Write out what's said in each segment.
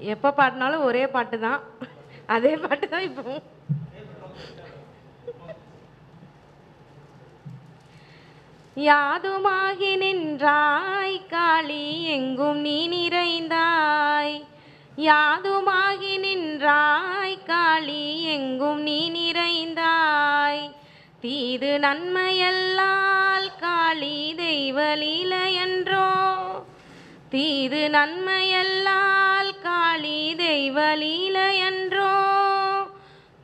எப்போ பாடினாலும் ஒரே பாட்டு தான். அதே பாட்டு தான் இப்போ. யாதுமாகி நின்றாய் காளி எங்கும் நீ நிறைந்தாய். யாதுமாகி நின்றாய் காளி எங்கும் நீ நிறைந்தாய். தீது நன்மையல்லால் காளி தெய்வலீலையன்றோ தீது நன்மையல்லால் காளி தெய்வலீலையன்றோ.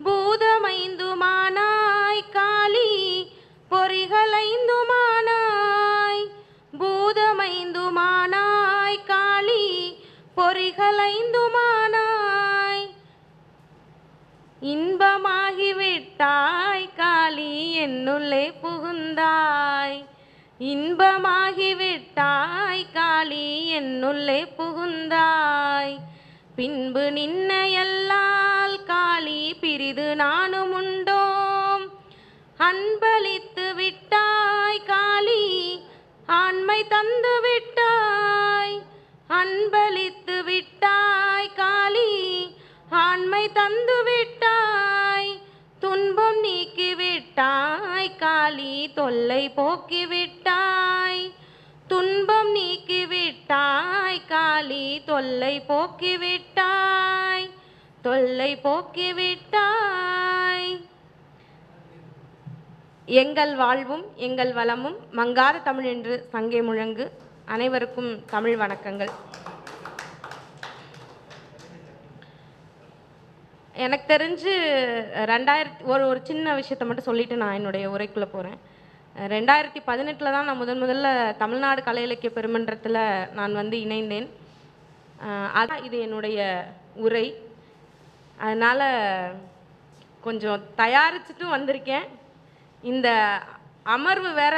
பூதமைந்துமானாய் காளி பொறிகளைந்துமானாய். பூதமைந்துமானாய் காளி பொறிகளைந்துமானாய். இன்பமாகிவிட்டாய் காளி என்னுள்ளே புகுந்தாய். இன்பமாகிவிட்டாய் காளி என்னுள்ளே புகுந்தாய். பின்பு நின்னையல்லால் காளி பிரிது நானும் உண்டோம். அன்பளித்து விட்டாய் காளி ஆண்மை தந்து விட்டாய். அன்பளித்து விட்டாய் காளி ஆண்மை தந்து விட்டாய். துன்பம் நீக்கிவிட்டாய் காளி தொல்லை போக்கிவிட்டாய். துன்பம் நீக்கிவிட்டாய் காளி தொல்லை போக்கிவிட்டாய். தொல்லை போக்கிவிட்டாய். எங்கள் வாழ்வும் எங்கள் வளமும் மங்காத தமிழ் என்று சங்கே முழங்கு அனைவருக்கும் தமிழ் வணக்கங்கள். எனக்கு தெரிஞ்சு ரெண்டாயிரத்தி ஒரு ஒரு சின்ன விஷயத்த மட்டும் சொல்லிட்டு நான் என்னுடைய உரைக்குள்ளே போகிறேன் ரெண்டாயிரத்தி பதினெட்டில் தான் நான் முதன் முதல்ல தமிழ்நாடு கலை இலக்கிய பெருமன்றத்தில் நான் வந்து இணைந்தேன். அதான் இது என்னுடைய உரை. அதனால் கொஞ்சம் தயாரிச்சுட்டும் வந்திருக்கேன். இந்த அமர்வு வேற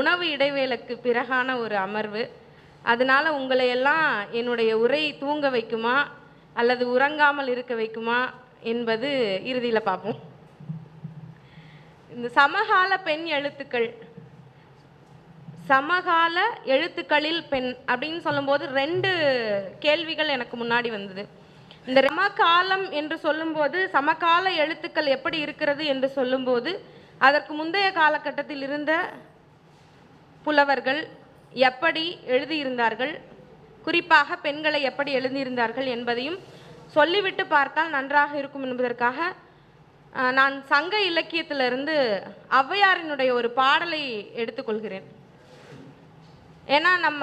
உணவு இடைவேளைக்கு பிறகான ஒரு அமர்வு. அதனால் உங்களை எல்லாம் என்னுடைய உரை தூங்க வைக்குமா? அல்லது உறங்காமல் இருக்க வைக்குமா என்பது இறுதியில் பார்ப்போம். இந்த சமகால பெண் எழுத்துக்கள் சமகால எழுத்துக்களில் பெண் அப்படின்னு சொல்லும்போது ரெண்டு கேள்விகள் எனக்கு முன்னாடி வந்தது. இந்த சமகாலம் என்று சொல்லும்போது சமகால எழுத்துக்கள் எப்படி இருக்கிறது என்று சொல்லும்போது அதற்கு முந்தைய காலகட்டத்தில் இருந்த புலவர்கள் எப்படி எழுதியிருந்தார்கள்? குறிப்பாக பெண்களை எப்படி எழுதியிருந்தார்கள் என்பதையும் சொல்லிவிட்டு பார்த்தால் நன்றாக இருக்கும் என்பதற்காக நான் சங்க இலக்கியத்திலிருந்து ஔவையாரினுடைய ஒரு பாடலை எடுத்துக்கொள்கிறேன். ஏன்னா நம்ம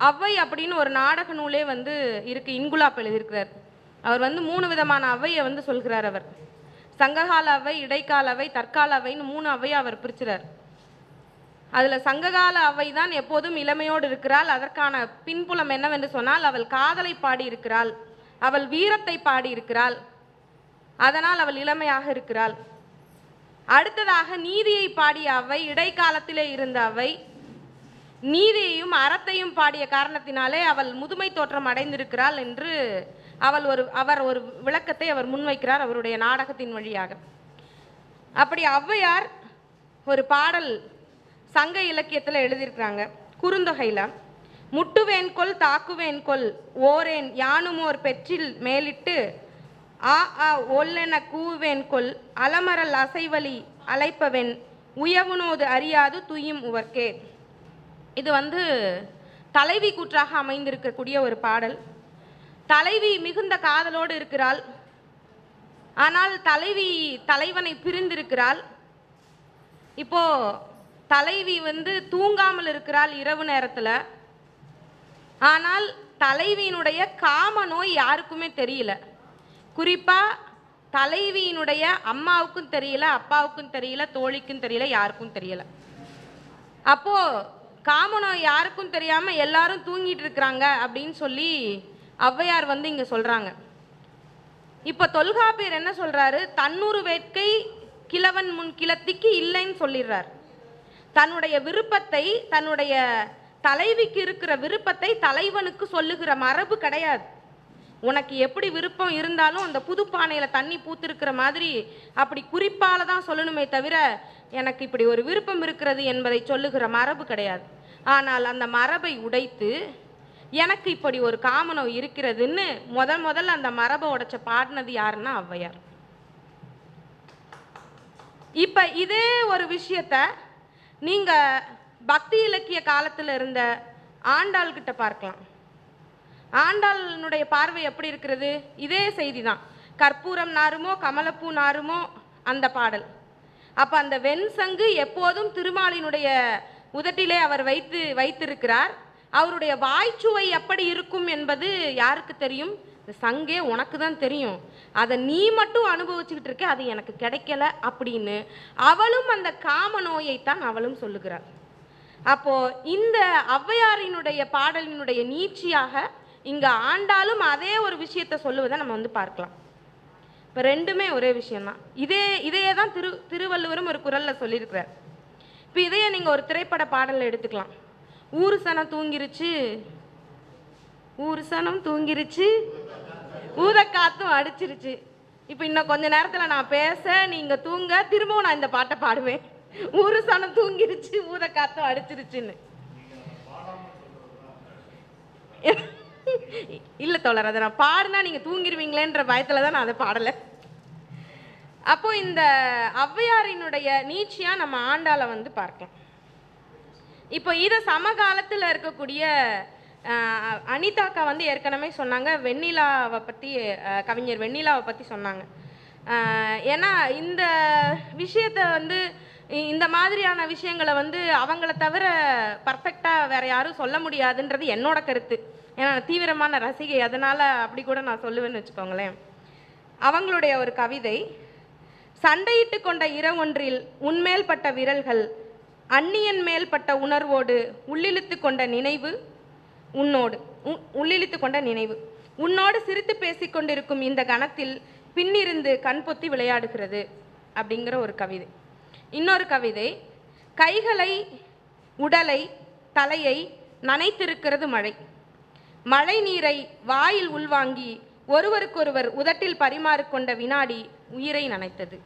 ஔவை அப்படின்னு ஒரு நாடக நூலே வந்து இருக்கு இன்குலாப் எழுதியிருக்கிறார். அவர் வந்து மூணு விதமான ஔவையை வந்து சொல்கிறார் அவர். சங்ககால அவை இடைக்கால அவை தற்கால அவைன்னு மூணு அவையை அவர் பிரிச்சுறார். அதில் சங்ககால அவை தான் எப்போதும் இளமையோடு இருக்கிறாள். அதற்கான பின்புலம் என்னவென்று சொன்னால் அவள் காதலை பாடியிருக்கிறாள். அவள் வீரத்தை பாடியிருக்கிறாள். அதனால் அவள் இளமையாக இருக்கிறாள். அடுத்ததாக நீதியை பாடிய அவை இடைக்காலத்திலே இருந்த அவை நீதியையும் அறத்தையும் பாடிய காரணத்தினாலே அவள் முதுமை தோற்றம் அடைந்திருக்கிறாள் என்று அவள் ஒரு அவர் ஒரு விளக்கத்தை அவர் முன்வைக்கிறார் அவருடைய நாடகத்தின் வழியாக. அப்படி ஔவையார் ஒரு பாடல் சங்க இலக்கியத்தில் எழுதியிருக்கிறாங்க. குறுந்தொகையில் முட்டுவேன் கொல் தாக்குவேன் கொல் ஓரேன் யானுமோர் பெற்றில் மேலிட்டு ஆ ஆ ஒல்லென கூவேன் கொல் அலமரல் அசைவலி அழைப்பவன் உயவுனோது அறியாது துய்யும் உவர்க்கே. இது வந்து தலைவி கூற்றாக அமைந்திருக்கக்கூடிய ஒரு பாடல். தலைவி மிகுந்த காதலோடு இருக்கிறாள். ஆனால் தலைவி தலைவனை பிரிந்திருக்கிறாள். இப்போது தலைவி வந்து தூங்காமல் இருக்கிறாள் இரவு நேரத்தில். ஆனால் தலைவியினுடைய காம நோய் யாருக்குமே தெரியல. குறிப்பாக தலைவியினுடைய அம்மாவுக்கும் தெரியல அப்பாவுக்கும் தெரியல தோழிக்கும் தெரியல யாருக்கும் தெரியல. அப்போ காமநோய் யாருக்கும் தெரியாம எல்லாரும் தூங்கிட்டு இருக்கிறாங்க அப்படின்னு சொல்லி ஔவையார் வந்து இங்க சொல்றாங்க. இப்ப தொல்காப்பியர் என்ன சொல்றாரு? தன்னூறு வேட்கை கிழவன் முன் கிளத்திக்கு இல்லைன்னு சொல்லிடுறார். தன்னுடைய விருப்பத்தை தன்னுடைய தலைவிக்கு இருக்கிற விருப்பத்தை தலைவனுக்கு சொல்லுகிற மரபு கிடையாது. உனக்கு எப்படி விருப்பம் இருந்தாலும் அந்த புது பானையில் தண்ணி பூத்திருக்கிற மாதிரி அப்படி குறிப்பால் தான் சொல்லணுமே தவிர எனக்கு இப்படி ஒரு விருப்பம் இருக்கிறது என்பதை சொல்லுகிற மரபு கிடையாது. ஆனால் அந்த மரபை உடைத்து எனக்கு இப்படி ஒரு காமனம் இருக்கிறதுன்னு முதல் முதல்ல அந்த மரபை உடைச்ச பாடினது யாருன்னா ஔவையார். இப்போ இதே ஒரு விஷயத்தை நீங்கள் பக்தி இலக்கிய காலத்தில் இருந்த ஆண்டாள்கிட்ட பார்க்கலாம். ஆண்டாளினுடைய பார்வை எப்படி இருக்கிறது? இதே செய்தி தான் கற்பூரம் நாருமோ கமலப்பூ நாருமோ அந்த பாடல். அப்போ அந்த வெண்சங்கு எப்போதும் திருமாலினுடைய உதட்டிலே அவர் வைத்து வைத்திருக்கிறார். அவருடைய வாய்ச்சுவை எப்படி இருக்கும் என்பது யாருக்கு தெரியும்? இந்த சங்கே உனக்கு தான் தெரியும். அதை நீ மட்டும் அனுபவிச்சுக்கிட்டு இருக்க அது எனக்கு கிடைக்கல அப்படின்னு அவளும் அந்த காம நோயைத்தான் அவளும் சொல்லுகிறாள். அப்போ இந்த ஔவையாரினுடைய பாடலினுடைய நீட்சியாக இங்க ஆண்டாலும் அதே ஒரு விஷயத்தை சொல்லுவதை நம்ம வந்து பார்க்கலாம். இப்போ ரெண்டுமே ஒரே விஷயம்தான். இதே இதையே தான் திரு திருவள்ளுவரும் ஒரு குரலில் சொல்லியிருக்கிறார். இப்போ இதையே நீங்கள் ஒரு திரைப்பட பாடலில் எடுத்துக்கலாம். ஊரு சனம் தூங்கிருச்சு. ஊரு சனம் தூங்கிருச்சு. ஊதக்காத்தும் அடிச்சிருச்சு. இப்போ இன்னும் கொஞ்ச நேரத்தில் நான் பேச நீங்கள் தூங்க திரும்பவும் நான் இந்த பாட்டை பாடுவேன். ஊரு சனம் தூங்கிருச்சு ஊதக்காத்தும் அடிச்சிருச்சுன்னு. இல்லை தோழர் அதை நான் பாடினா நீங்கள் தூங்கிடுவீங்களேன்ற பயத்தில் தான் நான் அதை பாடலை. அப்போ இந்த ஔவையாரினுடைய நீச்சியாக நம்ம ஆண்டாளை வந்து பார்க்கலாம். இப்போ இதை சமகாலத்தில் இருக்கக்கூடிய அனிதா அனிதாக்கா வந்து ஏற்கனவே சொன்னாங்க. வெண்ணிலாவை பற்றி கவிஞர் வெண்ணிலாவை பற்றி சொன்னாங்க. ஏன்னா இந்த விஷயத்தை வந்து இந்த மாதிரியான விஷயங்களை வந்து அவங்கள தவிர பர்ஃபெக்டாக வேற யாரும் சொல்ல முடியாதுன்றது என்னோட கருத்து. ஏன்னா தீவிரமான ரசிகை. அதனால் அப்படி கூட நான் சொல்லுவேன்னு வச்சுக்கோங்களேன். அவங்களுடைய ஒரு கவிதை சண்டையிட்டு கொண்ட இரவொன்றில் உன்மேல் பட்ட விரல்கள் அந்நியன் மேல் பட்ட உணர்வோடு உள்ளிழுத்து கொண்ட நினைவு உன்னோடு உ- கொண்ட நினைவு. உன்னோடு சிரித்து பேசிக்கொண்டிருக்கும் இந்த கணத்தில் பின்னிருந்து கண் பொத்தி விளையாடுகிறது அப்படிங்கிற ஒரு கவிதை. இன்னொரு கவிதை கைகளை உடலை தலையை நனைத்திருக்கிறது மழை. மழை நீரை வாயில் உள்வாங்கி ஒருவருக்கொருவர் உதட்டில் பரிமாறிக்கொண்ட வினாடி உயிரை நனைத்தது.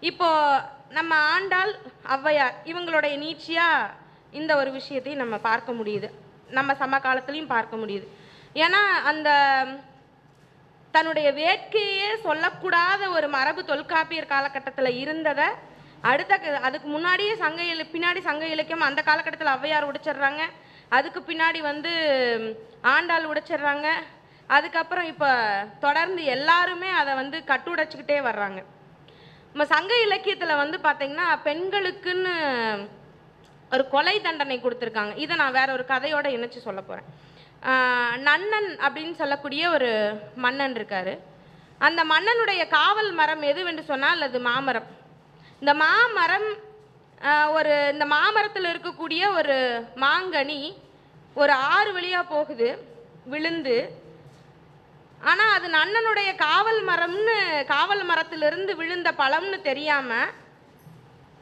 இப்போ நம்ம ஆண்டாள் ஔவையார் இவங்களுடைய நீட்சியாக இந்த ஒரு விஷயத்தை நம்ம பார்க்க முடியுது. நம்ம சமகாலத்திலையும் பார்க்க முடியுது. ஏன்னா அந்த தன்னுடைய வேட்கையே சொல்லக்கூடாத ஒரு மரபு தொல்காப்பியர் காலகட்டத்தில் இருந்ததை அடுத்த க- அதுக்கு முன்னாடியே சங்க இலு பின்னாடி சங்க இலக்கியம் அந்த காலகட்டத்தில் ஔவையார் உடைச்சிடுறாங்க. அதுக்கு பின்னாடி வந்து ஆண்டாள் உடைச்சிடுறாங்க. அதுக்கப்புறம் இப்போ தொடர்ந்து எல்லாருமே அதை வந்து கட்டுடைச்சிக்கிட்டே வர்றாங்க. நம்ம சங்க இலக்கியத்தில் வந்து பார்த்திங்கன்னா பெண்களுக்குன்னு ஒரு கொலை தண்டனை கொடுத்துருக்காங்க. இதை நான் வேற ஒரு கதையோட இணைச்சு சொல்ல போகிறேன் நன்னன் அப்படின்னு சொல்லக்கூடிய ஒரு மன்னன் இருக்காரு. அந்த மன்னனுடைய காவல் மரம் எதுவென்று சொன்னால் அது மாமரம். இந்த மாமரம் ஒரு இந்த மாமரத்தில் இருக்கக்கூடிய ஒரு மாங்கனி ஒரு ஆறு வழியாக போகுது விழுந்து. ஆனால் அது நன்னனுடைய காவல் மரம்னு காவல் மரத்திலிருந்து விழுந்த பழம்னு தெரியாமல்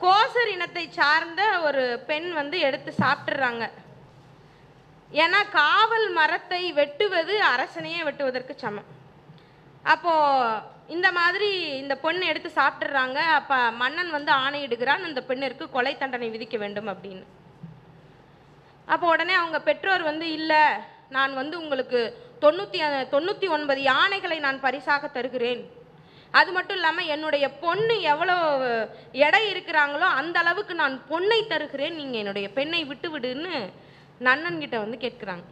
கோசர் இனத்தை சார்ந்த ஒரு பெண் வந்து எடுத்து சாப்பிட்றாங்க ஏன்னா காவல் மரத்தை வெட்டுவது அரசனையே வெட்டுவதற்கு சமம். அப்போது இந்த மாதிரி இந்த பொண்ணு எடுத்து சாப்பிட்றாங்க அப்போ மன்னன் வந்து ஆணையிடுகிறான் அந்த பெண்ணிற்கு கொலை தண்டனை விதிக்க வேண்டும் அப்படின்னு. அப்போ உடனே அவங்க பெற்றோர் வந்து இல்லை நான் வந்து உங்களுக்கு தொண்ணூற்றி தொண்ணூற்றி ஒன்பது யானைகளை நான் பரிசாக தருகிறேன். அது மட்டும் இல்லாமல் என்னுடைய பொண்ணு எவ்வளோ எடை இருக்கிறாங்களோ அந்த அளவுக்கு நான் பொண்ணை தருகிறேன். நீங்கள் என்னுடைய பெண்ணை விட்டு விடுன்னு நண்ணன்கிட்ட வந்து கேட்குறாங்க.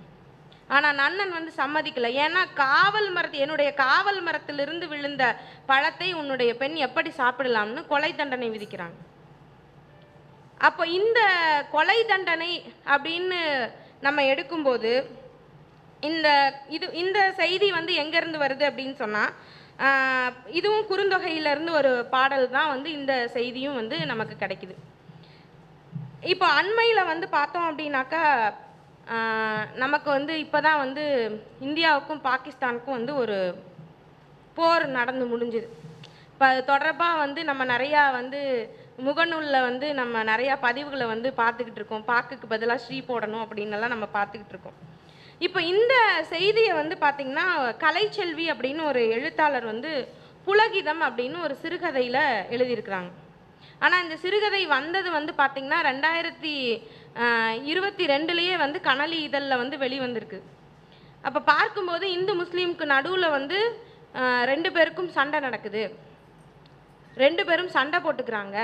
ஆனால் நன்னன் வந்து சம்மதிக்கல. ஏன்னா காவல் மரத்து என்னுடைய காவல் மரத்திலிருந்து விழுந்த பழத்தை உன்னுடைய பெண் எப்படி சாப்பிடலாம்னு கொலை தண்டனை விதிக்கிறாங்க. அப்போ இந்த கொலை தண்டனை அப்படின்னு நம்ம எடுக்கும்போது இந்த இது இந்த செய்தி வந்து எங்கேருந்து வருது அப்படின்னு சொன்னால் இதுவும் குறுந்தொகையிலேருந்து ஒரு பாடல் தான் வந்து இந்த செய்தியும் வந்து நமக்கு கிடைக்குது. இப்போ அண்மையில் வந்து பார்த்தோம் அப்படின்னாக்கா நமக்கு வந்து இப்போ தான் வந்து இந்தியாவுக்கும் பாகிஸ்தானுக்கும் வந்து ஒரு போர் நடந்து முடிஞ்சுது. இப்போ அது தொடர்பாக வந்து நம்ம நிறையா வந்து முகநூலில் வந்து நம்ம நிறையா பதிவுகளை வந்து பார்த்துக்கிட்டு இருக்கோம். பாக்குக்கு பதிலாக ஸ்ரீ போடணும் அப்படின்னு எல்லாம் நம்ம பார்த்துக்கிட்டு இருக்கோம். இப்போ இந்த செய்தியை வந்து பார்த்திங்கன்னா கலைச்செல்வி அப்படின்னு ஒரு எழுத்தாளர் வந்து புலகிதம் அப்படின்னு ஒரு சிறுகதையில் எழுதியிருக்கிறாங்க. ஆனால் இந்த சிறுகதை வந்தது வந்து பார்த்திங்கன்னா ரெண்டாயிரத்தி இருபத்தி ரெண்டுலேயே வந்து கனலி இதழில் வந்து வெளிவந்திருக்கு. அப்போ பார்க்கும்போது இந்து முஸ்லீமுக்கு நடுவில் வந்து ரெண்டு பேருக்கும் சண்டை நடக்குது. ரெண்டு பேரும் சண்டை போட்டுக்கிறாங்க.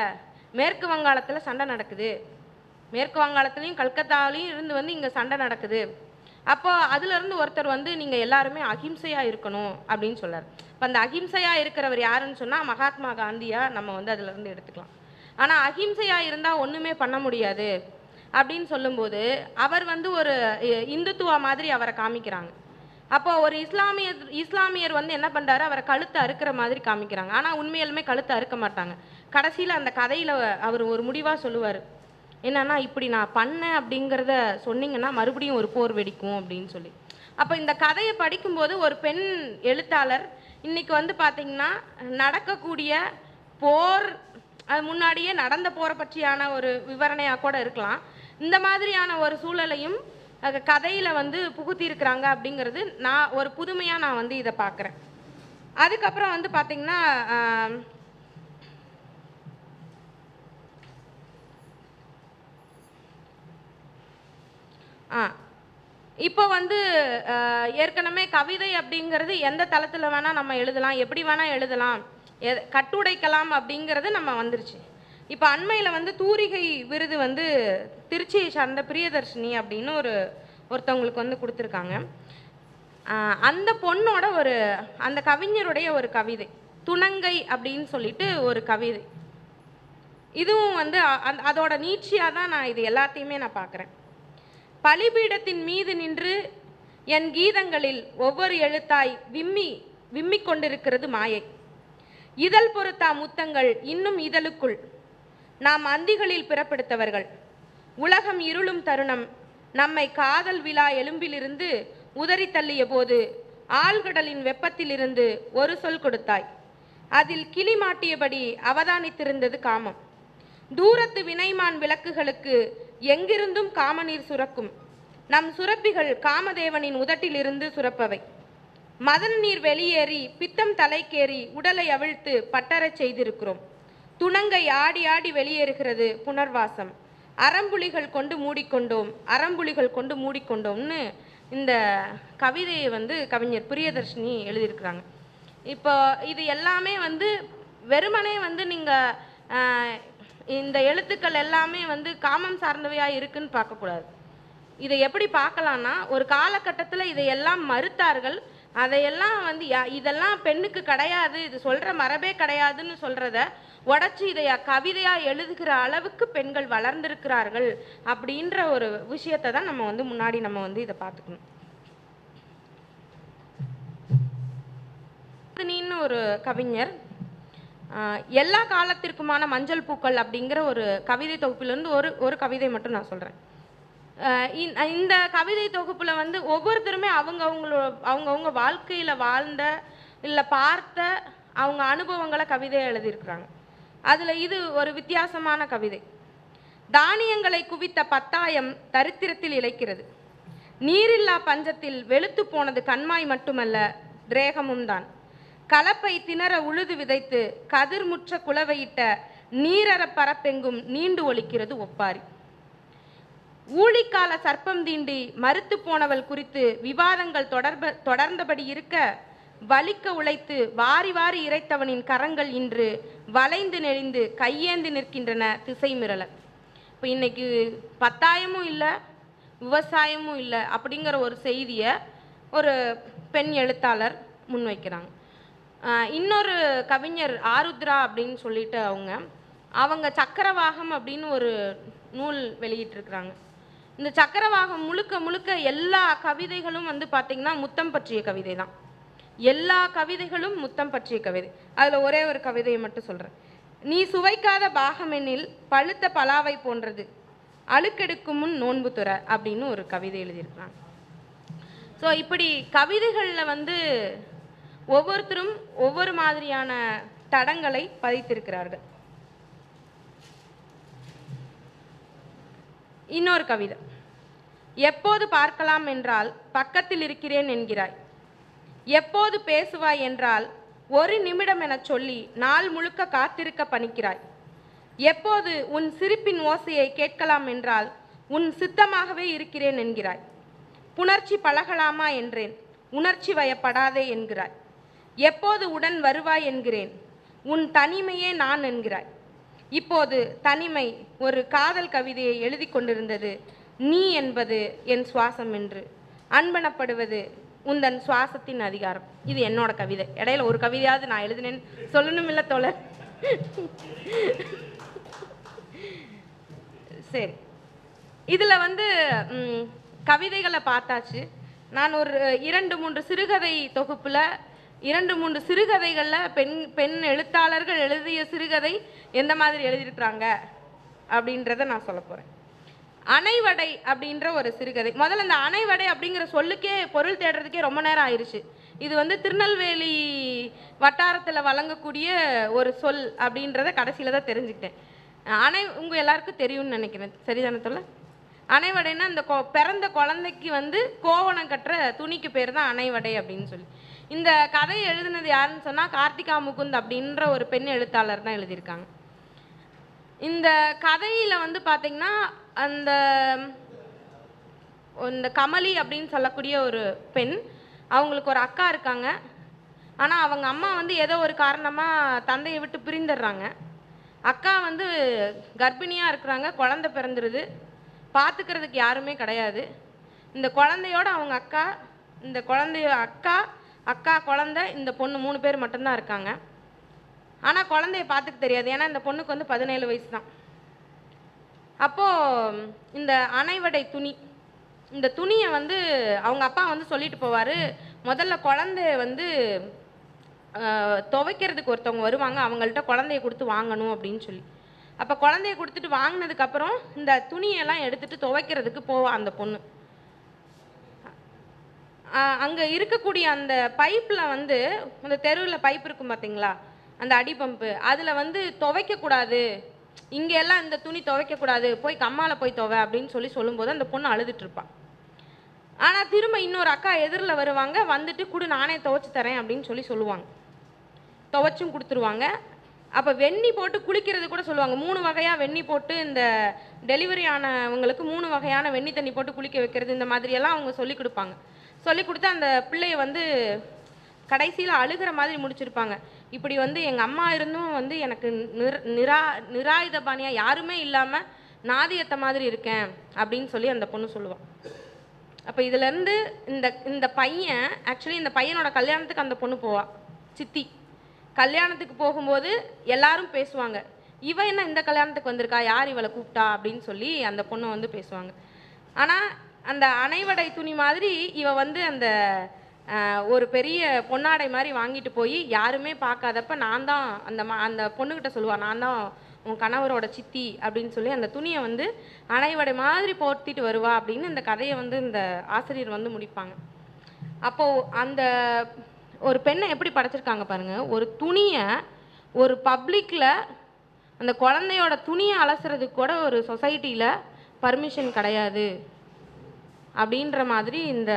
மேற்கு வங்காளத்தில் சண்டை நடக்குது. மேற்கு வங்காளத்துலேயும் கல்கத்தாவிலையும் இருந்து வந்து இங்கே சண்டை நடக்குது. அப்போ அதுலேருந்து ஒருத்தர் வந்து நீங்கள் எல்லாருமே அகிம்சையாக இருக்கணும் அப்படின்னு சொல்றார். இப்போ அந்த அகிம்சையாக இருக்கிறவர் யாருன்னு சொன்னால் மகாத்மா காந்தியாக நம்ம வந்து அதுலேருந்து எடுத்துக்கலாம். ஆனால் அகிம்சையாக இருந்தால் ஒன்றுமே பண்ண முடியாது அப்படின்னு சொல்லும்போது அவர் வந்து ஒரு இந்துத்துவா மாதிரி அவரை காமிக்கிறாங்க. அப்போ ஒரு இஸ்லாமியர் இஸ்லாமியர் வந்து என்ன பண்ணுறாரு அவரை கழுத்தை அறுக்கிற மாதிரி காமிக்கிறாங்க. ஆனால் உண்மையிலுமே கழுத்தை அறுக்க மாட்டாங்க. கடைசியில் அந்த கதையில் அவர் ஒரு முடிவாக சொல்லுவார். என்னன்னா இப்படி நான் பண்ணேன் அப்படிங்கிறத சொன்னீங்கன்னா மறுபடியும் ஒரு போர் வெடிக்கும் அப்படின்னு சொல்லி. அப்போ இந்த கதையை படிக்கும்போது ஒரு பெண் எழுத்தாளர் இன்னைக்கு வந்து பார்த்தீங்கன்னா நடக்கக்கூடிய போர் அது முன்னாடியே நடந்த போரை பற்றியான ஒரு விவரணையாக கூட இருக்கலாம். இந்த மாதிரியான ஒரு சூழலையும் கதையில் வந்து புகுத்தியிருக்கிறாங்க அப்படிங்கிறது நான் ஒரு புதுமையாக நான் வந்து இதை பார்க்குறேன் அதுக்கப்புறம் வந்து பார்த்திங்கன்னா ஆ. இப்போ வந்து ஏற்கனவே கவிதை அப்படிங்கிறது எந்த தளத்தில் வேணால் நம்ம எழுதலாம் எப்படி வேணால் எழுதலாம் எ கட்டுடைக்கலாம் அப்படிங்கிறது நம்ம வந்துருச்சு. இப்போ அண்மையில் வந்து தூரிகை விருது வந்து திருச்சியை சார்ந்த பிரியதர்ஷினி அப்படின்னு ஒரு ஒருத்தவங்களுக்கு வந்து கொடுத்துருக்காங்க. அந்த பொண்ணோட ஒரு அந்த கவிஞருடைய ஒரு கவிதை துணங்கை அப்படின்னு சொல்லிட்டு ஒரு கவிதை. இதுவும் வந்து அதோட நீட்சியாக தான் நான் இது எல்லாத்தையுமே நான் பார்க்குறேன். பலிபீடத்தின் மீது நின்று என் கீதங்களில் ஒவ்வொரு எழுத்தாய் விம்மி விம்மிக் கொண்டிருக்கிறது மாயை. இதழ் பொருத்தா முத்தங்கள் இன்னும் இதழுக்குள். நாம் அந்திகளில் பிறப்பெடுத்தவர்கள் உலகம் இருளும் தருணம். நம்மை காதல் விழா எலும்பிலிருந்து உதறி தள்ளிய போது ஆழ்கடலின் வெப்பத்திலிருந்து ஒரு சொல் கொடுத்தாய். அதில் கிளி மாட்டியபடி அவதானித்திருந்தது காமம். தூரத்து வினைமான் விளக்குகளுக்கு எங்கிருந்தும் காமநீர் சுரக்கும். நம் சுரப்பிகள் காமதேவனின் உதட்டிலிருந்து சுரப்பவை. மதன் நீர் வெளியேறி பித்தம் தலைக்கேறி உடலை அவிழ்த்து பட்டரச் செய்திருக்கிறோம். துணங்கை ஆடி ஆடி வெளியேறுகிறது புனர்வாசம். அறம்புலிகள் கொண்டு மூடிக்கொண்டோம். அறம்புலிகள் கொண்டு மூடிக்கொண்டோம்னு இந்த கவிதையை வந்து கவிஞர் பிரியதர்ஷினி எழுதியிருக்கிறாங்க. இப்போ இது எல்லாமே வந்து வெறுமனே வந்து நீங்கள் இந்த எழுத்துக்கள் எல்லாமே வந்து காமம் சார்ந்தவையாக இருக்குன்னு பார்க்கக்கூடாது. இதை எப்படி பார்க்கலாம்னா ஒரு காலகட்டத்தில் இதையெல்லாம் மறுத்தார்கள் அதையெல்லாம் வந்து யா- இதெல்லாம் பெண்ணுக்கு கிடையாது இது சொல்கிற மரபே கிடையாதுன்னு சொல்கிறத உடச்சி இதை கவிதையாக எழுதுகிற அளவுக்கு பெண்கள் வளர்ந்திருக்கிறார்கள் அப்படின்ற ஒரு விஷயத்தை தான் நம்ம வந்து முன்னாடி நம்ம வந்து இதை பார்த்துக்கணும். நீன்னு ஒரு கவிஞர் எல்லா காலத்திற்குமான மஞ்சள் பூக்கள் அப்படிங்கிற ஒரு கவிதை தொகுப்பிலிருந்து ஒரு ஒரு கவிதை மட்டும் நான் சொல்கிறேன் இந்த கவிதை தொகுப்பில் வந்து ஒவ்வொருத்தருமே அவங்க அவங்களோட அவங்கவுங்க வாழ்க்கையில் வாழ்ந்த இல்லை பார்த்த அவங்க அனுபவங்களை கவிதையை எழுதியிருக்கிறாங்க. அதில் இது ஒரு வித்தியாசமான கவிதை. தானியங்களை குவித்த பத்தாயம் தரித்திரத்தில் இழைக்கிறது. நீரில்லா பஞ்சத்தில் வெளுத்து போனது கண்மாய் மட்டுமல்ல திரேகமும் தான் கலப்பை திணற உழுது விதைத்து கதிர்முற்ற குலவையிட்ட நீரற பரப்பெங்கும் நீண்டு ஒலிக்கிறது ஒப்பாரி. ஊழிக்கால சர்ப்பம் தீண்டி மறுத்து போனவள் குறித்து விவாதங்கள் தொடர்ப தொடர்ந்தபடி இருக்க வலிக்க உழைத்து வாரி வாரி இறைத்தவனின் கரங்கள் இன்று வளைந்து நெளிந்து கையேந்து நிற்கின்றன திசை மிரள இப்போ இன்னைக்கு பத்தாயமும் இல்லை விவசாயமும் இல்லை அப்படிங்கிற ஒரு செய்தியை ஒரு பெண் எழுத்தாளர் முன்வைக்கிறாங்க. இன்னொரு கவிஞர் ஆருத்ரா அப்படின்னு சொல்லிட்டு அவங்க அவங்க சக்கரவாகம் அப்படின்னு ஒரு நூல் வெளியிட்டிருக்கிறாங்க. இந்த சக்கரவாகம் முழுக்க முழுக்க எல்லா கவிதைகளும் வந்து பார்த்திங்கன்னா முத்தம் பற்றிய கவிதை தான் எல்லா கவிதைகளும் முத்தம் பற்றிய கவிதை. அதில் ஒரே ஒரு கவிதையை மட்டும் சொல்கிறேன் நீ சுவைக்காத பாகமெனில் பழுத்த பலாவை போன்றது அழுக்கெடுக்கும் முன் நோன்பு துற அப்படின்னு ஒரு கவிதை எழுதியிருக்கிறாங்க. ஸோ இப்படி கவிதைகளில் வந்து ஒவ்வொருத்தரும் ஒவ்வொரு மாதிரியான தடங்களை பதித்திருக்கிறார்கள். இன்னொரு கவிதை. எப்போது பார்க்கலாம் என்றால் பக்கத்தில் இருக்கிறேன் என்கிறாய். எப்போது பேசுவாய் என்றால் ஒரு நிமிடம் எனச் சொல்லி நாள் முழுக்க காத்திருக்க பணிக்கிறாய். எப்போது உன் சிரிப்பின் ஓசையை கேட்கலாம் என்றால் உன் சித்தமாகவே இருக்கிறேன் என்கிறாய். புணர்ச்சி பழகலாமா என்றேன். உணர்ச்சி வயப்படாதே என்கிறாய். எப்போது உடன் வருவாய் என்கிறேன்? உன் தனிமையே நான் என்கிறாய். இப்போது தனிமை ஒரு காதல் கவிதையை எழுதி கொண்டிருந்தது. நீ என்பது என் சுவாசம் என்று. அன்பனப்படுவது உந்தன் சுவாசத்தின் அதிகாரம். இது என்னோட கவிதை. இடையில ஒரு கவிதையாவது நான் எழுதினேன். சொல்லணும் இல்லை தோழர். சரி. இதில் வந்து கவிதைகளை பார்த்தாச்சு. நான் ஒரு இரண்டு மூன்று சிறுகதை தொகுப்பில் இரண்டு மூன்று சிறுகதைகளில் பெண் பெண் எழுத்தாளர்கள் எழுதிய சிறுகதை எந்த மாதிரி எழுதியிருக்கிறாங்க அப்படின்றத நான் சொல்ல போகிறேன் அணைவடை அப்படின்ற ஒரு சிறுகதை. முதல்ல இந்த அணைவடை அப்படிங்கிற சொல்லுக்கே பொருள் தேடுறதுக்கே ரொம்ப நேரம் ஆயிடுச்சு இது வந்து திருநெல்வேலி வட்டாரத்தில் வழங்கக்கூடிய ஒரு சொல் அப்படின்றத கடைசியில் தான் தெரிஞ்சுக்கிட்டேன். அணை உங்கள் எல்லாருக்கும் தெரியும்னு நினைக்கிறேன். சரிதானே தொல்ல அணைவடைன்னா அந்த கொ பிறந்த குழந்தைக்கு வந்து கோவணம் கட்டுற துணிக்கு பேர் தான் அணைவடை அப்படின்னு சொல்லி. இந்த கதையை எழுதினது யாருன்னு சொன்னால் கார்த்திகா முகுந்த் அப்படின்ற ஒரு பெண் எழுத்தாளர் தான் எழுதியிருக்காங்க. இந்த கதையில் வந்து பார்த்திங்கன்னா அந்த இந்த கமலி அப்படின்னு சொல்லக்கூடிய ஒரு பெண் அவங்களுக்கு ஒரு அக்கா இருக்காங்க. ஆனால் அவங்க அம்மா வந்து ஏதோ ஒரு காரணமாக தந்தையை விட்டு பிரிந்துடுறாங்க. அக்கா வந்து கர்ப்பிணியாக இருக்கிறாங்க குழந்த பிறந்துருது. பார்த்துக்கிறதுக்கு யாருமே கிடையாது. இந்த குழந்தையோட அவங்க அக்கா இந்த குழந்தைய அக்கா அக்கா குழந்தை இந்த பொண்ணு மூணு பேர் மட்டும்தான் இருக்காங்க. ஆனால் குழந்தைய பார்த்துக்க தெரியாது. ஏன்னா இந்த பொண்ணுக்கு வந்து பதினேழு வயசு தான். அப்போது இந்த அணைவடை துணி இந்த துணியை வந்து அவங்க அப்பா வந்து சொல்லிட்டு போவார். முதல்ல குழந்தைய வந்து துவைக்கிறதுக்கு ஒருத்தவங்க வருவாங்க. அவங்கள்ட்ட குழந்தைய கொடுத்து வாங்கணும் அப்படின்னு சொல்லி. அப்போ குழந்தைய கொடுத்துட்டு வாங்கினதுக்கப்புறம் இந்த துணியெல்லாம் எடுத்துட்டு துவைக்கிறதுக்கு போவா அந்த பொண்ணு. அங்கே இருக்கக்கூடிய அந்த பைப்பில் வந்து அந்த தெருவில் பைப் இருக்கும் பார்த்தீங்களா அந்த அடி பம்பு. அதில் வந்து துவைக்கக்கூடாது. இங்கே எல்லாம் இந்த துணி துவைக்கக்கூடாது. போய் கம்மாவில் போய் துவை அப்படின்னு சொல்லி சொல்லும்போது அந்த பொண்ணு அழுதுட்டு ஆனால் திரும்ப இன்னொரு அக்கா எதிரில் வருவாங்க. வந்துட்டு கொடு நானே துவைச்சி தரேன் அப்படின்னு சொல்லி சொல்லுவாங்க. துவைச்சும் கொடுத்துருவாங்க. அப்போ வெண்ணி போட்டு குளிக்கிறது கூட சொல்லுவாங்க. மூணு வகையாக வெண்ணி போட்டு இந்த டெலிவரி ஆனவங்களுக்கு மூணு வகையான வெண்ணி தண்ணி போட்டு குளிக்க வைக்கிறது இந்த மாதிரியெல்லாம் அவங்க சொல்லி கொடுப்பாங்க. சொல்லி கொடுத்து அந்த பிள்ளைய வந்து கடைசியில் அழுகிற மாதிரி முடிச்சிருப்பாங்க. இப்படி வந்து எங்கள் அம்மா இருந்தும் வந்து எனக்கு நிர நிரா நிராயுதபாணியாக யாருமே இல்லாமல் நாதியத்த மாதிரி இருக்கேன் அப்படின்னு சொல்லி அந்த பொண்ணு சொல்லுவாள் அப்போ இதுலேருந்து இந்த இந்த பையன் ஆக்சுவலி இந்த பையனோட கல்யாணத்துக்கு அந்த பொண்ணு போவா சித்தி. கல்யாணத்துக்கு போகும்போது எல்லாரும் பேசுவாங்க. இவ என்ன இந்த கல்யாணத்துக்கு வந்திருக்கா? யார் இவளை கூப்பிட்டா? அப்படின்னு சொல்லி அந்த பொண்ணு வந்து பேசுவாங்க. ஆனால் அந்த அணைவடை துணி மாதிரி இவ வந்து அந்த ஒரு பெரிய பொன்னாடை மாதிரி வாங்கிட்டு போய் யாருமே பார்க்காதப்ப நான் தான் அந்த ம அந்த பொண்ணுக்கிட்ட சொல்லுவாள் நான் தான் உன் கணவரோட சித்தி அப்படின்னு சொல்லி அந்த துணியை வந்து அணைவடை மாதிரி போர்த்திட்டு வருவா அப்படின்னு இந்த கதையை வந்து இந்த ஆசிரியர் வந்து முடிப்பாங்க. அப்போ அந்த ஒரு பெண்ணை எப்படி படைச்சிருக்காங்க பாருங்க. ஒரு துணியை ஒரு பப்ளிக்கில் அந்த குழந்தையோட துணியை அலசுறதுக்கு கூட ஒரு சொசைட்டியில் பர்மிஷன் கிடையாது. அப்படின்ற மாதிரி இந்த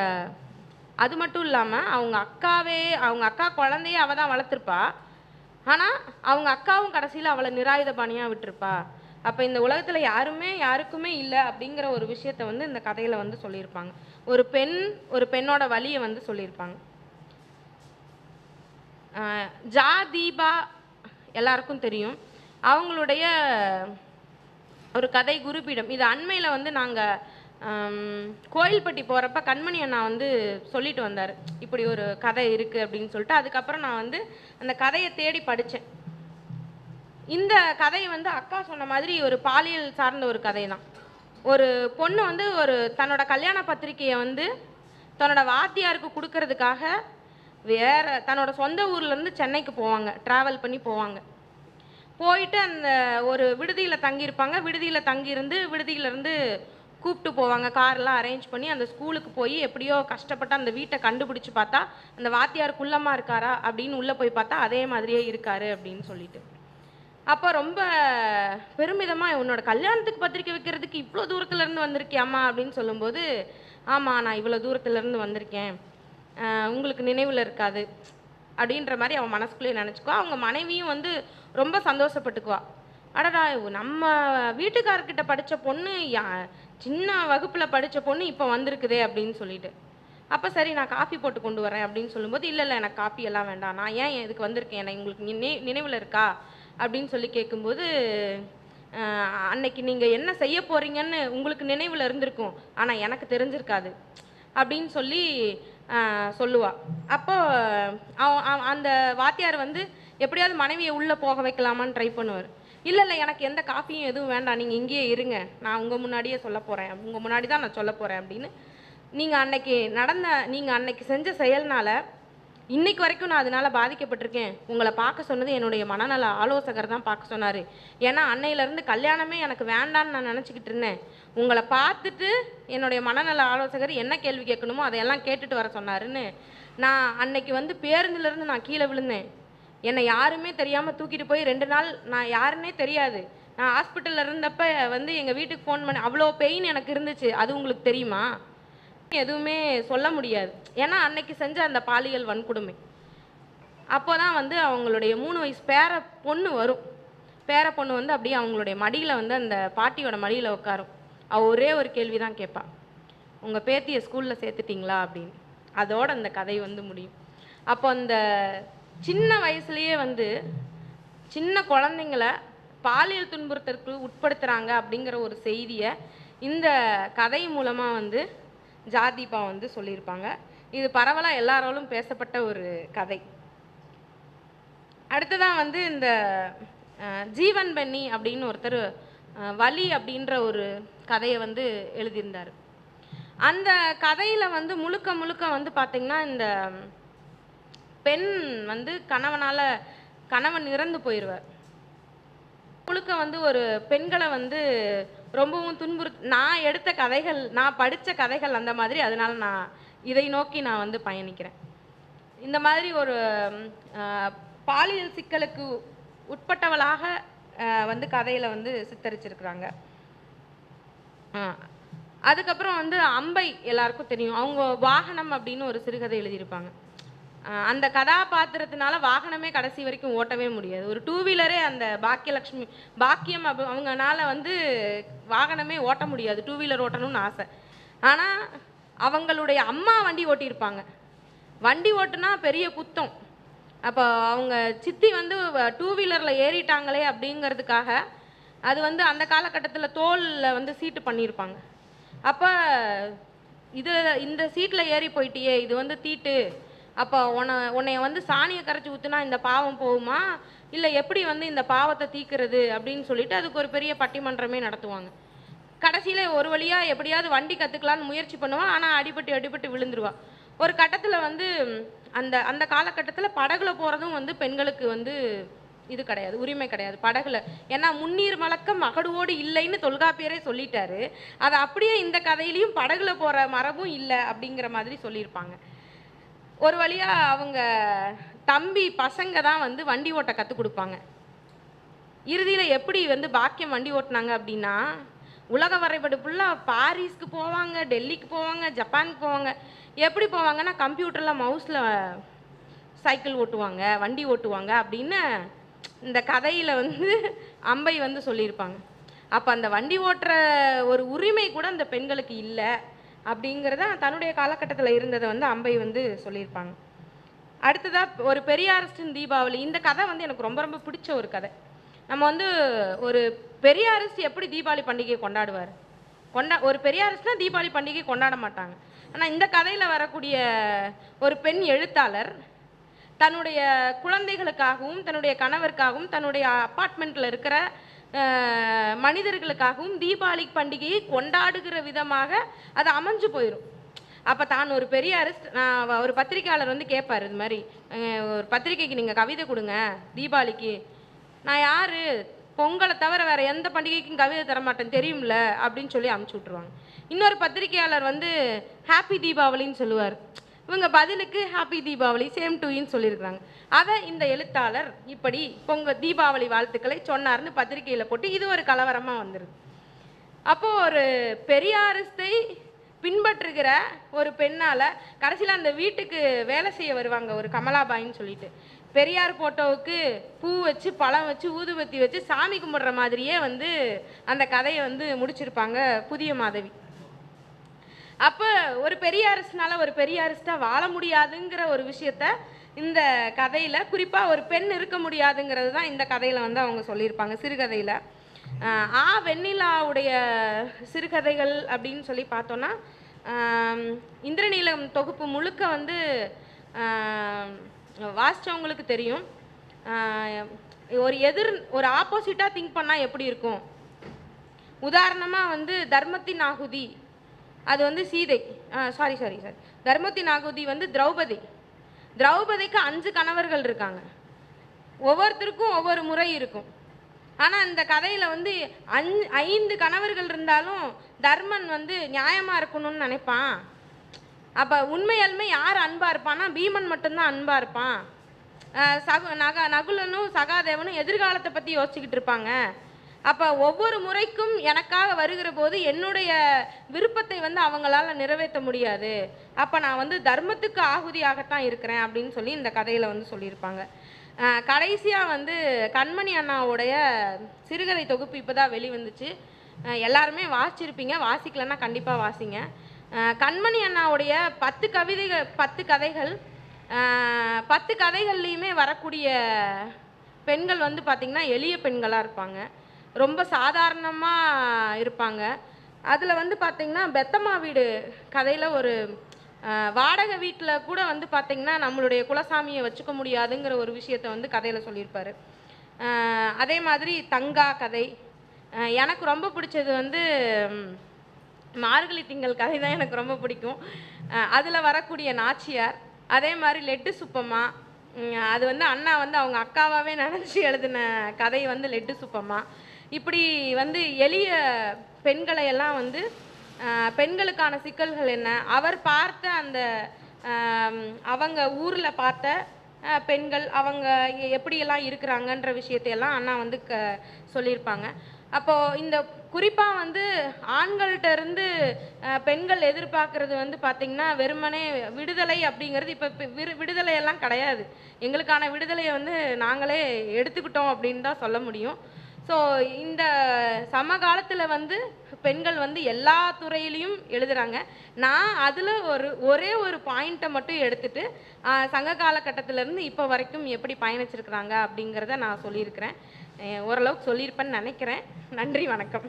அது மட்டும் இல்லாமல் அவங்க அக்காவே அவங்க அக்கா குழந்தையே அவள் தான் வளர்த்துருப்பா. ஆனால் அவங்க அக்காவும் கடைசியில் அவளை நிராயுத பாணியாக விட்டுருப்பா. அப்போ இந்த உலகத்தில் யாருமே யாருக்குமே இல்லை அப்படிங்கிற ஒரு விஷயத்த வந்து இந்த கதையில் வந்து சொல்லியிருப்பாங்க. ஒரு பெண் ஒரு பெண்ணோட வழியை வந்து சொல்லியிருப்பாங்க. ஜா தீபா எல்லாருக்கும் தெரியும். அவங்களுடைய ஒரு கதை குருபீடம். இது அண்மையில் வந்து நாங்கள் கோயில்பட்டி போகிறப்ப கண்மணி அண்ணா வந்து சொல்லிட்டு வந்தார். இப்படி ஒரு கதை இருக்குது அப்படின்னு சொல்லிட்டு. அதுக்கப்புறம் நான் வந்து அந்த கதையை தேடி படித்தேன் இந்த கதை வந்து அக்கா சொன்ன மாதிரி ஒரு பாலியல் சார்ந்த ஒரு கதை தான். ஒரு பொண்ணு வந்து ஒரு தன்னோட கல்யாண பத்திரிக்கையை வந்து தன்னோட வாத்தியாருக்கு கொடுக்கறதுக்காக வேற தன்னோட சொந்த ஊர்லேருந்து சென்னைக்கு போவாங்க. ட்ராவல் பண்ணி போவாங்க. போயிட்டு அந்த ஒரு விடுதியில் தங்கியிருப்பாங்க. விடுதியில் தங்கியிருந்து விடுதியிலேருந்து கூப்பிட்டு போவாங்க. கார்லாம் அரேஞ்ச் பண்ணி அந்த ஸ்கூலுக்கு போய் எப்படியோ கஷ்டப்பட்டு அந்த வீட்டை கண்டுபிடிச்சு பார்த்தா அந்த வாத்தியார் குள்ளமா இருக்காரா அப்படின்னு உள்ளே போய் பார்த்தா அதே மாதிரியே இருக்காரு அப்படின்னு சொல்லிட்டு. அப்போ ரொம்ப பெருமிதமாக உன்னோட கல்யாணத்துக்கு பத்திரிக்கை வைக்கிறதுக்கு இவ்வளோ தூரத்துலேருந்து வந்திருக்கியாம்மா அப்படின்னு சொல்லும்போது ஆமாம் நான் இவ்வளோ தூரத்துலேருந்து வந்திருக்கேன். உங்களுக்கு நினைவில் இருக்காது. அப்படின்ற மாதிரி அவன் மனசுக்குள்ளேயே நினச்சிக்குவா. அவங்க மனைவியும் வந்து ரொம்ப சந்தோஷப்பட்டுக்குவா. அடடா நம்ம வீட்டுக்காரர்கிட்ட படித்த பொண்ணு யா சின்ன வகுப்பில் படித்த பொண்ணு இப்போ வந்திருக்குதே அப்படின்னு சொல்லிட்டு. அப்போ சரி நான் காஃபி போட்டு கொண்டு வரேன் அப்படின்னு சொல்லும்போது இல்லை இல்லை எனக்கு காஃபி எல்லாம் வேண்டாம். நான் ஏன் இதுக்கு வந்திருக்கேன்? எனக்கு உங்களுக்கு நினை நினைவில் இருக்கா? அப்படின்னு சொல்லி கேட்கும்போது அன்னைக்கு நீங்கள் என்ன செய்ய போகிறீங்கன்னு உங்களுக்கு நினைவில் இருந்திருக்கும். ஆனால் எனக்கு தெரிஞ்சிருக்காது. அப்படின்னு சொல்லி சொல்லுவா. அப்போ அவ- அந்த வாத்தியார் வந்து எப்படியாவது மனைவியை உள்ளே போக வைக்கலாமான்னு ட்ரை பண்ணுவார். இல்லை இல்லை எனக்கு எந்த காஃபியும் எதுவும் வேண்டாம். நீங்கள் இங்கேயே இருங்க. நான் உங்கள் முன்னாடியே சொல்ல போகிறேன் உங்கள் முன்னாடி தான் நான் சொல்ல போகிறேன் அப்படின்னு நீங்கள் அன்னைக்கு நடந்த நீங்கள் அன்னைக்கு செஞ்ச செயல்னால இன்னைக்கு வரைக்கும் நான் அதனால பாதிக்கப்பட்டிருக்கேன். உங்களை பார்க்க சொன்னது என்னுடைய மனநல ஆலோசகர் தான் பார்க்க சொன்னார். ஏன்னா அன்னையிலேருந்து கல்யாணமே எனக்கு வேண்டான்னு நான் நினச்சிக்கிட்டு இருந்தேன். உங்களை பார்த்துட்டு என்னுடைய மனநல ஆலோசகர் என்ன கேள்வி கேட்கணுமோ அதையெல்லாம் கேட்டுட்டு வர சொன்னாருன்னு நான் அன்னைக்கு வந்து பேருந்துலேருந்து நான் கீழே விழுந்தேன். என்னை யாருமே தெரியாமல் தூக்கிட்டு போய் ரெண்டு நாள் நான் யாருன்னே தெரியாது. நான் ஹாஸ்பிட்டலில் இருந்தப்ப வந்து எங்கள் வீட்டுக்கு ஃபோன் பண்ண அவ்வளோ பெயின் எனக்கு இருந்துச்சு. அது உங்களுக்கு தெரியுமா? எதுவுமே சொல்ல முடியாது. ஏன்னா அன்னைக்கு செஞ்ச அந்த பாலியல் வன்கொடுமை. அப்போ தான் வந்து அவங்களுடைய மூணு வயசு பேர பொண்ணு வரும். பேர பொண்ணு வந்து அப்படியே அவங்களுடைய மடியில் வந்து அந்த பாட்டியோட மடியில் உட்காரும். அவள் ஒரே ஒரு கேள்வி தான் கேட்பா உங்கள் பேத்தியை ஸ்கூலில் சேர்த்துட்டிங்களா? அப்படின்னு. அதோட அந்த கதை வந்து முடியும். அப்போ அந்த சின்ன வயசுலேயே வந்து சின்ன குழந்தைங்கள பாலியல் துன்புறுத்தலுக்கு உட்படுத்துகிறாங்க அப்படிங்கிற ஒரு செய்தியை இந்த கதை மூலமாக வந்து ஜாதீபா வந்து சொல்லியிருப்பாங்க. இது பரவலாக எல்லாராலும் பேசப்பட்ட ஒரு கதை. அடுத்ததான் வந்து இந்த ஜீவன் பென்னி அப்படின்னு ஒருத்தர் வலி அப்படின்ற ஒரு கதையை வந்து எழுதியிருந்தார். அந்த கதையில் வந்து முழுக்க முழுக்க வந்து பார்த்திங்கன்னா இந்த பெண் வந்து கணவனால் கணவன் இறந்து போயிடுவார் முழுக்க வந்து ஒரு பெண்களை வந்து ரொம்பவும் துன்புறு நான் எடுத்த கதைகள் நான் படித்த கதைகள் அந்த மாதிரி அதனால் நான் இதை நோக்கி நான் வந்து பயணிக்கிறேன். இந்த மாதிரி ஒரு பாலியல் சிக்கலுக்கு உட்பட்டவளாக வந்து கதையில் வந்து சித்தரிச்சிருக்கிறாங்க. அதுக்கப்புறம் வந்து அம்பை எல்லாருக்கும் தெரியும். அவங்க வாகனம் அப்படின்னு ஒரு சிறுகதை எழுதியிருப்பாங்க. அந்த கதாபாத்திரத்தினால வாகனமே கடைசி வரைக்கும் ஓட்டவே முடியாது. ஒரு டூ வீலரே அந்த பாக்கியலட்சுமி பாக்கியம் அப்ப- அவங்கனால வந்து வாகனமே ஓட்ட முடியாது. டூ வீலர் ஓட்டணும்னு ஆசை. ஆனால் அவங்களுடைய அம்மா வண்டி ஓட்டியிருப்பாங்க. வண்டி ஓட்டுனா பெரிய குத்தம். அப்போ அவங்க சித்தி வந்து டூ வீலரில் ஏறிட்டாங்களே அப்படிங்கிறதுக்காக அது வந்து அந்த காலகட்டத்தில் தோலில் வந்து சீட்டு பண்ணியிருப்பாங்க. அப்போ இது இந்த சீட்டில் ஏறி போயிட்டியே இது வந்து தீட்டு அப்போ உன்னை உன்னைய வந்து சாணியை கரைச்சி ஊற்றுனா இந்த பாவம் போகுமா? இல்லை எப்படி வந்து இந்த பாவத்தை தீக்கிறது அப்படின்னு சொல்லிட்டு அதுக்கு ஒரு பெரிய பட்டிமன்றமே நடத்துவாங்க. கடைசியில் ஒரு வழியாக எப்படியாவது வண்டி கற்றுக்கலான்னு முயற்சி பண்ணுவான் ஆனால் அடிபட்டு அடிபட்டு விழுந்துருவா. ஒரு கட்டத்தில் வந்து அந்த அந்த காலகட்டத்தில் படகுல போகிறதும் வந்து பெண்களுக்கு வந்து இது கிடையாது உரிமை கிடையாது படகுல. ஏன்னா முன்னீர் மலக்கம் மகடுவோடு இல்லைன்னு தொல்காப்பியரே சொல்லிட்டாரு. அதை அப்படியே இந்த கதையிலையும் படகுல போகிற மரபும் இல்லை அப்படிங்கிற மாதிரி சொல்லியிருப்பாங்க. ஒரு வழியாக அவங்க தம்பி பசங்க தான் வந்து வண்டி ஓட்ட கற்றுக் கொடுப்பாங்க. இறுதியில் எப்படி வந்து பாக்கியம் வண்டி ஓட்டுனாங்க அப்படின்னா உலக வரைபடு ஃபுல்லாக பாரிஸ்க்கு போவாங்க டெல்லிக்கு போவாங்க ஜப்பானுக்கு போவாங்க. எப்படி போவாங்கன்னா கம்ப்யூட்டரில் மவுஸில் சைக்கிள் ஓட்டுவாங்க வண்டி ஓட்டுவாங்க அப்படின்னு இந்த கதையில் வந்து அம்பை வந்து சொல்லியிருப்பாங்க. அப்போ அந்த வண்டி ஓட்டுற ஒரு உரிமை கூட அந்த பெண்களுக்கு இல்லை. அப்படிங்கிறத தன்னுடைய காலகட்டத்தில் இருந்ததை வந்து அம்பை வந்து சொல்லியிருப்பாங்க. அடுத்ததாக ஒரு பெரியாரிஸ்டின் தீபாவளி. இந்த கதை வந்து எனக்கு ரொம்ப ரொம்ப பிடிச்ச ஒரு கதை. நம்ம வந்து ஒரு பெரியாரிஸ்ட் எப்படி தீபாவளி பண்டிகையை கொண்டாடுவார்? கொண்டா ஒரு பெரியாரிஸ்ட்னா தீபாவளி பண்டிகை கொண்டாட மாட்டாங்க. ஆனால் இந்த கதையில் வரக்கூடிய ஒரு பெண் எழுத்தாளர் தன்னுடைய குழந்தைகளுக்காகவும் தன்னுடைய கணவருக்காகவும் தன்னுடைய அப்பார்ட்மெண்ட்டில் இருக்கிற மனிதர்களுக்காகவும் தீபாவளி பண்டிகையை கொண்டாடுகிற விதமாக அது அமைஞ்சு போயிடும் அப்போ தான் ஒரு பெரிய அரிஸ்ட் நான் ஒரு பத்திரிக்கையாளர் வந்து கேட்பார் இது மாதிரி ஒரு பத்திரிக்கைக்கு நீங்கள் கவிதை கொடுங்க தீபாவளிக்கு. நான் யார்? பொங்கலை தவிர வேறு எந்த பண்டிகைக்கும் கவிதை தரமாட்டேன் தெரியும்ல அப்படின்னு சொல்லி அமுச்சு விட்ருவாங்க இன்னொரு பத்திரிக்கையாளர் வந்து ஹாப்பி தீபாவளின்னு சொல்லுவார். இவங்க பதிலுக்கு ஹாப்பி தீபாவளி சேம் டுயின்னு சொல்லியிருக்கிறாங்க. அதை இந்த எழுத்தாளர் இப்படி பொங்க தீபாவளி வாழ்த்துக்களை சொன்னார்னு பத்திரிக்கையில் போட்டு இது ஒரு கலவரமாக வந்துடுது அப்போது ஒரு பெரியாரிஸ்தை பின்பற்றுகிற ஒரு பெண்ணால் கடைசியில் அந்த வீட்டுக்கு வேலை செய்ய வருவாங்க ஒரு கமலாபாயின்னு சொல்லிட்டு. பெரியார் ஃபோட்டோவுக்கு பூ வச்சு பழம் வச்சு ஊதுபத்தி வச்சு சாமி கும்பிடுற மாதிரியே வந்து அந்த கதையை வந்து முடிச்சிருப்பாங்க புதிய மாதவி. அப்போ ஒரு பெரிய பெரியாரிஸ்ட்னால ஒரு பெரிய பெரியாரிஸ்டாக வாழ முடியாதுங்கிற ஒரு விஷயத்த இந்த கதையில் குறிப்பாக ஒரு பெண் இருக்க முடியாதுங்கிறது தான் இந்த கதையில் வந்து அவங்க சொல்லியிருப்பாங்க சிறுகதையில். ஆ வெண்ணிலாவுடைய சிறுகதைகள் அப்படின்னு சொல்லி பார்த்தோன்னா இந்திரநீலம் தொகுப்பு முழுக்க வந்து வாசித்தவங்களுக்கு தெரியும். ஒரு எதிர் ஒரு ஆப்போசிட்டாக திங்க் பண்ணால் எப்படி இருக்கும்? உதாரணமாக வந்து தர்மத்தின் ஆகுதி அது வந்து சீதை. சாரி சாரி சாரி தர்மத்தின் ஆகுதி வந்து திரௌபதி. திரௌபதிக்கு அஞ்சு கணவர்கள் இருக்காங்க. ஒவ்வொருத்தருக்கும் ஒவ்வொரு முறை இருக்கும். ஆனால் இந்த கதையில் வந்து அஞ் ஐந்து கணவர்கள் இருந்தாலும் தர்மன் வந்து நியாயமாக இருக்கணும்னு நினைப்பான். அப்போ உண்மையாலுமே யார் அன்பாக இருப்பான்னா பீமன் மட்டும்தான் அன்பாக இருப்பான். சகு நக நகுலனும் சகாதேவனும் எதிர்காலத்தை பற்றி யோசிச்சுக்கிட்டு இருப்பாங்க. அப்போ ஒவ்வொரு முறைக்கும் எனக்காக வருகிற போது என்னுடைய விருப்பத்தை வந்து அவங்களால நிறைவேற்ற முடியாது. அப்போ நான் வந்து தர்மத்துக்கு ஆகுதியாகத்தான் இருக்கிறேன் அப்படின்னு சொல்லி இந்த கதையில் வந்து சொல்லியிருப்பாங்க. கடைசியாக வந்து கண்மணி அண்ணாவுடைய சிறுகதை தொகுப்பு இப்போ தான் வெளிவந்துச்சு எல்லாருமே வாசிச்சிருப்பீங்க. வாசிக்கலன்னா கண்டிப்பாக வாசிங்க. கண்மணி அண்ணாவுடைய பத்து கவிதைகள் பத்து கதைகள் பத்து கதைகள்லையுமே வரக்கூடிய பெண்கள் வந்து பார்த்திங்கன்னா எளிய பெண்களாக இருப்பாங்க. ரொம்ப சாதாரணமாக இருப்பாங்க. அதில் வந்து பார்த்திங்கன்னா பெத்தம்மா வீடு கதையில் ஒரு வாடகை வீட்டில் கூட வந்து பார்த்திங்கன்னா நம்மளுடைய குலசாமியை வச்சுக்க முடியாதுங்கிற ஒரு விஷயத்தை வந்து கதையில் சொல்லியிருப்பார். அதே மாதிரி தங்கா கதை. எனக்கு ரொம்ப பிடிச்சது வந்து மார்கழி திங்கள் கதை தான் எனக்கு ரொம்ப பிடிக்கும். அதில் வரக்கூடிய நாச்சியார் அதே மாதிரி லெட்டு சுப்பம்மா அது வந்து அண்ணா வந்து அவங்க அக்காவாகவே நினச்சி எழுதின கதை வந்து லெட்டு சுப்பம்மா. இப்படி வந்து எளிய பெண்களை எல்லாம் வந்து பெண்களுக்கான சிக்கல்கள் என்ன? அவர் பார்த்த அந்த அவங்க ஊரில் பார்த்த பெண்கள் அவங்க எப்படியெல்லாம் இருக்கிறாங்கன்ற விஷயத்தையெல்லாம் அண்ணா வந்து க சொல்லியிருப்பாங்க. அப்போது இந்த குறிப்பாக வந்து ஆண்கள்கிட்ட இருந்து பெண்கள் எதிர்பார்க்கறது வந்து பார்த்திங்கன்னா வெறுமனே விடுதலை அப்படிங்கிறது இப்போ விடு விடுதலையெல்லாம் கிடையாது. எங்களுக்கான விடுதலையை வந்து நாங்களே எடுத்துக்கிட்டோம் அப்படின்னு தான் சொல்ல முடியும். ஸோ இந்த சமகாலத்தில் வந்து பெண்கள் வந்து எல்லா துறையிலையும் எழுதுறாங்க. நான் அதில் ஒரு ஒரே ஒரு பாயிண்ட்டை மட்டும் எடுத்துட்டு சங்க காலகட்டத்திலேருந்து இப்போ வரைக்கும் எப்படி பயணிச்சிருக்கிறாங்க அப்படிங்கிறத நான் சொல்லியிருக்கிறேன். ஓரளவுக்கு சொல்லியிருப்பேன்னு நினைக்கிறேன். நன்றி வணக்கம்.